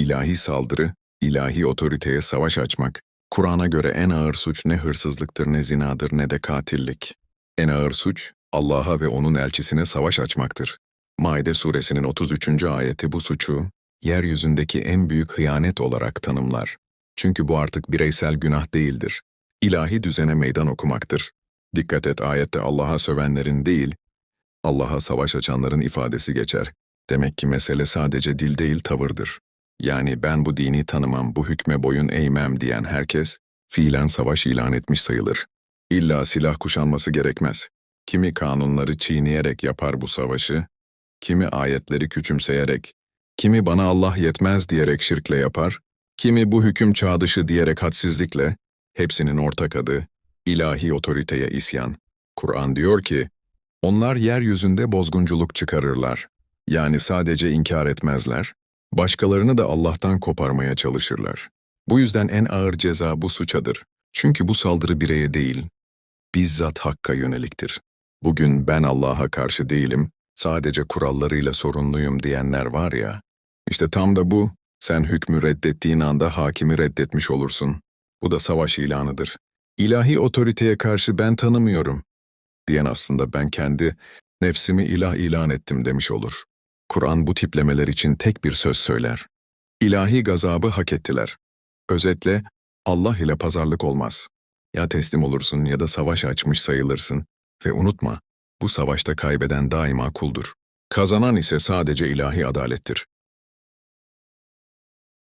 ilahi saldırı, ilahi otoriteye savaş açmak. Kur'an'a göre en ağır suç ne hırsızlıktır ne zinadır ne de katillik. En ağır suç, Allah'a ve onun elçisine savaş açmaktır. Maide suresinin 33. ayeti bu suçu, yeryüzündeki en büyük hıyanet olarak tanımlar. Çünkü bu artık bireysel günah değildir. İlahi düzene meydan okumaktır. Dikkat et ayette Allah'a sövenlerin değil, Allah'a savaş açanların ifadesi geçer. Demek ki mesele sadece dil değil tavırdır. Yani ben bu dini tanımam, bu hükme boyun eğmem diyen herkes, fiilen savaş ilan etmiş sayılır. İlla silah kuşanması gerekmez. Kimi kanunları çiğneyerek yapar bu savaşı, kimi ayetleri küçümseyerek, kimi bana Allah yetmez diyerek şirkle yapar, kimi bu hüküm çağ dışı diyerek hadsizlikle, hepsinin ortak adı, ilahi otoriteye isyan. Kur'an diyor ki, onlar yeryüzünde bozgunculuk çıkarırlar. Yani sadece inkar etmezler, başkalarını da Allah'tan koparmaya çalışırlar. Bu yüzden en ağır ceza bu suçadır. Çünkü bu saldırı bireye değil, bizzat Hakk'a yöneliktir. Bugün ben Allah'a karşı değilim, sadece kurallarıyla sorunluyum diyenler var ya, işte tam da bu, sen hükmü reddettiğin anda hakimi reddetmiş olursun. Bu da savaş ilanıdır. İlahi otoriteye karşı ben tanımıyorum diyen aslında ben kendi nefsimi ilah ilan ettim demiş olur. Kur'an bu tiplemeler için tek bir söz söyler. İlahi gazabı hak ettiler. Özetle Allah ile pazarlık olmaz. Ya teslim olursun ya da savaş açmış sayılırsın ve unutma bu savaşta kaybeden daima kuldur. Kazanan ise sadece ilahi adalettir.